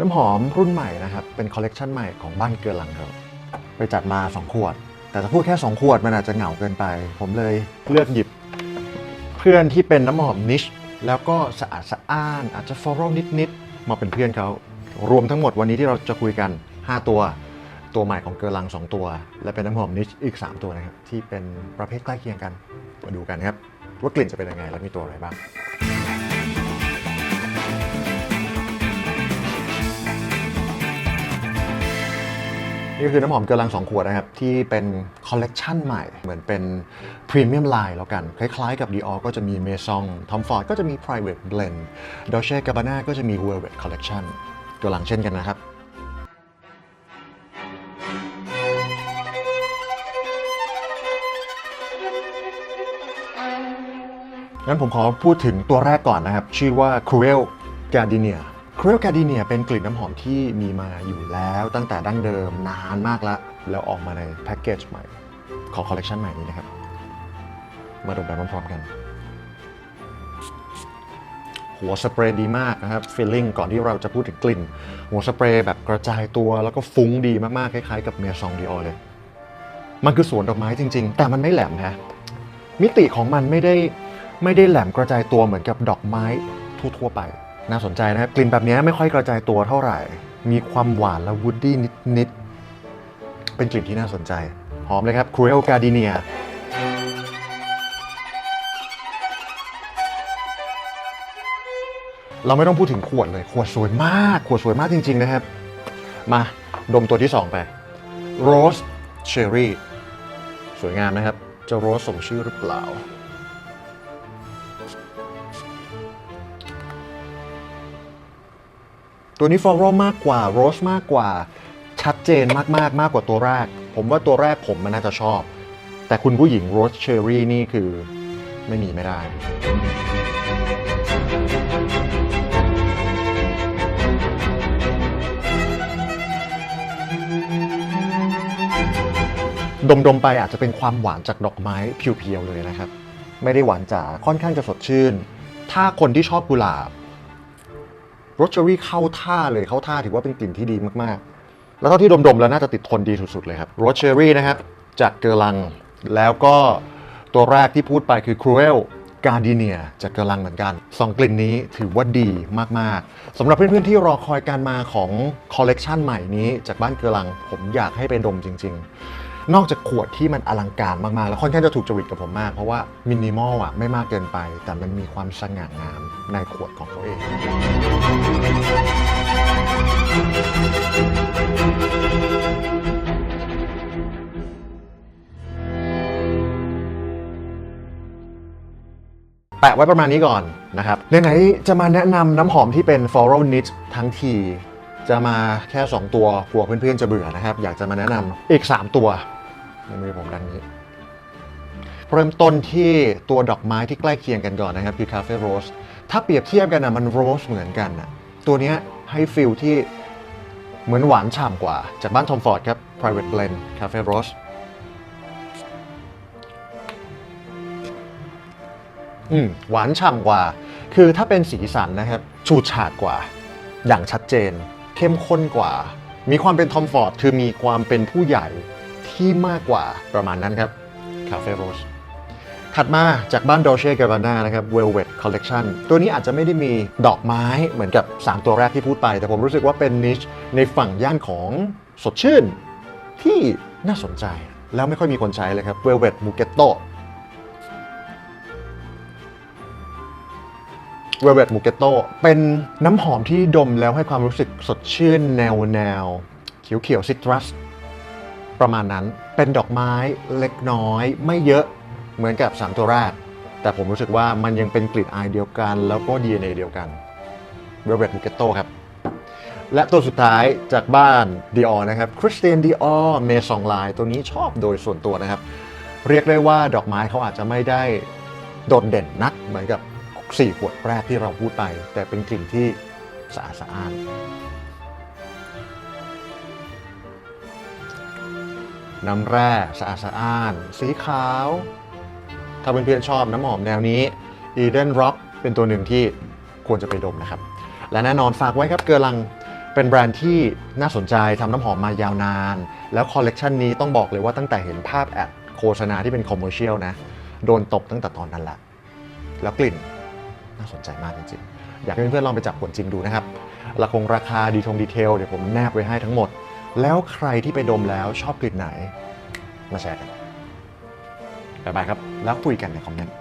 น้ำหอมรุ่นใหม่นะครับ เป็นคอลเลกชันใหม่ของบ้านเกลือหลังครับไปจัดมา 2 ขวด แต่ถ้าพูดแค่ 2 ขวดมันอาจจะเหงาเกินไป ผมเลยเลือกหยิบ เพื่อนที่เป็นน้ำหอมนิช แล้วก็สะอาดสะอ้าน อาจจะฟลอรัลนิดๆมาเป็นเพื่อนเขา รวมทั้งหมดวันนี้ที่เราจะคุยกัน 5 ตัว ตัวใหม่ของเกลือลัง 2 ตัว และเป็นน้ำหอมนิชอีก 3 ตัวนะครับที่เป็นประเภทใกล้เคียงกันมาดูกันครับว่ากลิ่นจะเป็นยังไงและมีตัวอะไรบ้าง นี่คือน้ำหอมเกลือลัง2ขวดนะครับ ที่เป็นคอลเลกชันใหม่ เหมือนเป็นพรีเมียมไลน์แล้วกัน คล้ายๆกับ Dior ก็จะมี Maison Tom Ford ก็จะมี Private Blend Dolce Gabbana ก็จะมี Velvet Collection เกลือลังเช่นกันนะครับงั้นผมขอพูดถึงตัวแรกก่อนนะครับ ชื่อว่า Cruel Gardenia Cruel Gardenia เป็นกลิ่นน้ำหอมที่มีมาอยู่แล้วตั้งแต่ดั้งเดิมนานมากแล้ว แล้วออกมาในแพ็กเกจใหม่ ของคอลเลกชันใหม่นี้นะครับ มาดมไปพร้อมๆกัน หัวสเปรย์ดีมากนะครับฟีลลิ่งก่อนที่เราจะพูดถึงกลิ่น หัวสเปรย์แบบกระจายตัวแล้วก็ฟุ้งดีมากๆ คล้ายๆ กับเมียซองดีออเลย มันคือสวนดอกไม้จริง ๆ แต่มันไม่แหลมนะมิติของมันไม่ได้ไม่ได้แหลมกระจายตัวเหมือนกับดอกไม้ทั่วๆไป น่าสนใจนะครับ กลิ่นแบบนี้ไม่ค่อยกระจายตัวเท่าไหร่ มีความหวานและวูดดี้นิดๆ เป็นกลิ่นที่น่าสนใจ หอมเลยครับ Cruel Gardenia เราไม่ต้องพูดถึงขวดเลย ขวดสวยมาก ขวดสวยมากจริง ๆ นะครับ มาดมตัวที่ 2 ไป Rose Cherry สวยงามนะครับ จะโรสสมชื่อหรือเปล่า ตัวนี้ฟอรัลมากกว่าโรสมากกว่า ชัดเจนมากๆมากกว่าตัวแรก ผมว่าตัวแรกผมมันน่าจะชอบ แต่คุณผู้หญิงโรสเชอรี่นี่คือไม่มีไม่ได้ดมๆไปอาจจะเป็นความหวานจากดอกไม้เพียวๆเลยนะครับ ไม่ได้หวานจ๋าค่อนข้างจะสดชื่น ถ้าคนที่ชอบกุหลาบ โรสเชอรี่เข้าท่าเลยเข้าท่าถือว่าเป็นกลิ่นที่ดีมากๆ แล้วเท่าที่ดมๆแล้วน่าจะติดทนดีสุดๆเลยครับโรสเชอรี่นะครับจากเกลังแล้วก็ตัวแรกที่พูดไปคือ Cruel Gardenia จากเกร์ลังเหมือนกันสองกลิ่นนี้ถือว่าดีมาก ๆสำหรับเพื่อน ๆ ที่รอคอยการมาของคอลเลกชันใหม่นี้จากบ้านเกร์ลัง ผมอยากให้ไปดมจริง ๆ นอกจากขวดที่มันอลังการมาก ๆ แล้วค่อนข้างจะถูกจริตกับผมมาก เพราะว่ามินิมอลอะไม่มากเกินไป แต่มันมีความสง่างามในขวดของเขาเอง แปะไว้ประมาณนี้ก่อนนะครับไหนๆจะมาแนะนำน้ำหอมที่เป็น floral niche ทั้งทีจะมาแค่ 2 ตัวกลัวเพื่อนๆจะเบื่อนะครับ อยากจะมาแนะนำอีก 3 ตัวในมือผมดังนี้ เริ่มต้นที่ตัวดอกไม้ที่ใกล้เคียงกันก่อนนะครับคือ Cafe Rose ถ้าเปรียบเทียบกันนะมันโรสเหมือนกันนะตัวนี้ให้ฟิลที่เหมือนหวานฉ่ำกว่า จากบ้าน Tom Ford ครับ Private Blend Cafe Rose อืมหวานฉ่ำกว่า คือถ้าเป็นสีสันนะครับฉูดฉาดกว่า อย่างชัดเจน เข้มข้นกว่า มีความเป็นทอมฟอร์ดคือมีความเป็นผู้ใหญ่ที่มากกว่าประมาณนั้นครับคาเฟ่โรสถัดมาจากบ้าน Dolce Gabbana นะครับ Velvet Collection ตัวนี้อาจจะไม่ได้มีดอกไม้เหมือนกับ 3 ตัวแรกที่พูดไป แต่ผมรู้สึกว่าเป็นนิชในฝั่งย่านของสดชื่น ที่น่าสนใจแล้วไม่ค่อยมีคนใช้เลยครับ Velvet m u g e t t o เวเวตบุเกโตเป็นน้ำหอมที่ดมแล้วให้ความรู้สึกสดชื่นแนวแนวเขียวเขียวซิตรัสประมาณนั้นเป็นดอกไม้เล็กน้อย ไม่เยอะเหมือนกับ 3 ตัวแรก แต่ผมรู้สึกว่ามันยังเป็นกลิ่นอายเดียวกัน แล้วก็ DNA เดียวกัน Velvet m u g e t t o ครับ และตัวสุดท้ายจากบ้าน Dior นะครับ Christian Dior Maison Line ตัวนี้ชอบโดยส่วนตัวนะครับ เรียกได้ว่าดอกไม้เขาอาจจะไม่ได้โดดเด่นนักเหมือนกับ 4 ขวดแรกที่เราพูดไป แต่เป็นกลิ่นที่สะอาดสะอ้านน้ำแร่สะอาดสะอ้าน สีขาว ถ้าเพื่อนๆชอบน้ำหอมแนวนี้ Eden Rock เป็นตัวหนึ่งที่ควรจะไปดมนะครับ และแน่นอนฝากไว้ครับเกลือลังเป็นแบรนด์ที่น่าสนใจทำน้ำหอมมายาวนาน แล้วคอลเลกชันนี้ต้องบอกเลยว่าตั้งแต่เห็นภาพแอดโฆษณาที่เป็นคอมเมอร์เชียลนะ โดนตบตั้งแต่ตอนนั้นละ แล้วกลิ่น สนใจมากจริงๆ อยากให้เพื่อนๆลองไปจับผลจริงดูนะครับราคงราคาดีทงดีเทลเดี๋ยวผมแนบไว้ให้ทั้งหมด แล้วใครที่ไปดมแล้วชอบกลิ่นไหน มาแชร์กันบายบายครับ แล้วคุยกันในคอมเมนต์